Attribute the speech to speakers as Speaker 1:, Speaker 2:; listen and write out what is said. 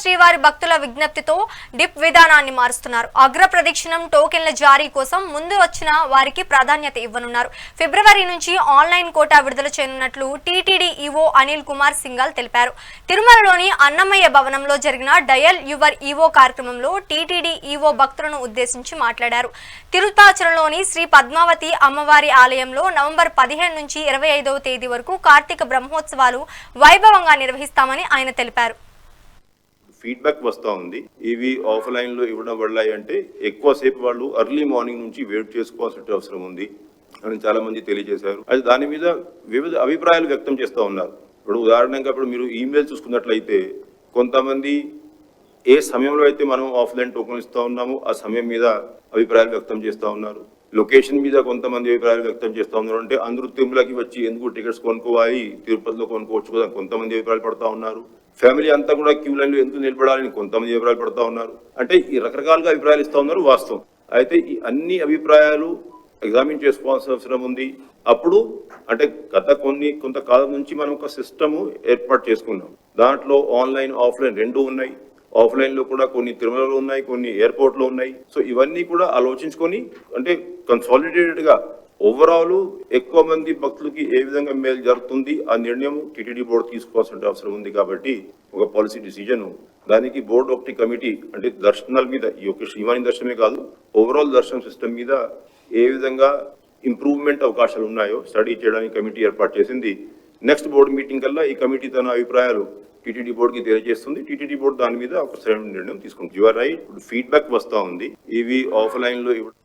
Speaker 1: శ్రీవారి భక్తుల విజ్ఞప్తితో డిప్ విధానాన్ని మారుస్తున్నారు. అగ్ర ప్రదక్షిణం టోకెన్ల జారీ కోసం ముందు వచ్చిన వారికి ప్రాధాన్యత ఇవ్వనున్నారు. ఫిబ్రవరి నుంచి ఆన్లైన్ కోటా విడుదల చేయనున్నట్లు టీటీడీ ఈవో అనిల్ కుమార్ సింగాల్ తెలిపారు. తిరుమలలోని అన్నమయ్య భవనంలో జరిగిన డయల్ యువర్ ఈవో కార్యక్రమంలో టీటీడీ ఈవో భక్తులను ఉద్దేశించి మాట్లాడారు. తిరుపాచలంలోని శ్రీ పద్మావతి అమ్మవారి ఆలయంలో నవంబర్ పదిహేను నుంచి ఇరవై ఐదవ తేదీ వరకు కార్తీక బ్రహ్మోత్సవాలు వైభవంగా నిర్వహిస్తామని ఆయన తెలిపారు.
Speaker 2: ఫీడ్బ్యాక్ వస్తూ ఉంది. ఇవి ఆఫ్లైన్లో ఇవ్వడం వల్ల అంటే ఎక్కువసేపు వాళ్ళు అర్లీ మార్నింగ్ నుంచి వెయిట్ చేసుకోవాల్సిన అవసరం ఉంది అని చాలా మంది తెలియజేశారు. అది దాని మీద వివిధ అభిప్రాయాలు వ్యక్తం చేస్తూ ఉన్నారు. ఇప్పుడు ఉదాహరణగా ఇప్పుడు మీరు ఈమెయిల్ చూసుకున్నట్లయితే కొంతమంది ఏ సమయంలో అయితే మనం ఆఫ్లైన్ టోకెన్ ఇస్తూ ఉన్నామో ఆ సమయం మీద అభిప్రాయాలు వ్యక్తం చేస్తూ ఉన్నారు. లొకేషన్ మీద కొంతమంది అభిప్రాయాలు వ్యక్తం చేస్తూ ఉన్నారు. అంటే అందరూ తిరుమలకి వచ్చి ఎందుకు టికెట్స్ కొనుక్కోవాలి తిరుపతిలో కొనుక్కోవచ్చు కదా కొంతమంది అభిప్రాయాలు పడతా ఉన్నారు. ఫ్యామిలీ అంతా కూడా క్యూ లైన్లో ఎందుకు నిలబడాలని కొంతమంది అభిప్రాయాలు పడతా ఉన్నారు. అంటే ఈ రకరకాలుగా అభిప్రాయాలు ఇస్తూ ఉన్నారు వాస్తవం. అయితే ఈ అన్ని అభిప్రాయాలు ఎగ్జామిన్ చేసుకోవాల్సిన అవసరం ఉంది. అప్పుడు అంటే గత కొన్ని కొంతకాలం నుంచి మనం ఒక సిస్టమ్ ఏర్పాటు చేసుకున్నాం. దాంట్లో ఆన్లైన్ ఆఫ్లైన్ రెండు ఉన్నాయి. ఆఫ్లైన్లో కూడా కొన్ని తిరుమలలో ఉన్నాయి కొన్ని ఎయిర్పోర్ట్లో ఉన్నాయి. సో ఇవన్నీ కూడా ఆలోచించుకొని అంటే కన్సాలిడేటెడ్గా ఓవరాల్ ఎక్కువ మంది భక్తులకి ఏ విధంగా మేలు జరుగుతుంది ఆ నిర్ణయం టిటిడి బోర్డు తీసుకోవాల్సిన అవసరం ఉంది కాబట్టి ఒక పాలసీ డిసిజన్ దానికి బోర్డు ఒకటి కమిటీ అంటే దర్శనాల మీద ఈ యొక్క శ్రీవాణి దర్శనమే కాదు ఓవరాల్ దర్శనం సిస్టమ్ మీద ఏ విధంగా ఇంప్రూవ్మెంట్ అవకాశాలు ఉన్నాయో స్టడీ చేయడానికి కమిటీ ఏర్పాటు చేసింది. నెక్స్ట్ బోర్డు మీటింగ్ కల్లా ఈ కమిటీ తన అభిప్రాయాలు టీటీడీ బోర్డుకి తెలియజేస్తుంది. టీటీడీ బోర్డు దాని మీద ఒక సరైన నిర్ణయం తీసుకుంటుంది. యువర్ రైట్ ఫీడ్బ్యాక్ వస్తూ ఉంది. ఇవి ఆఫ్లైన్లో ఇవ్వడం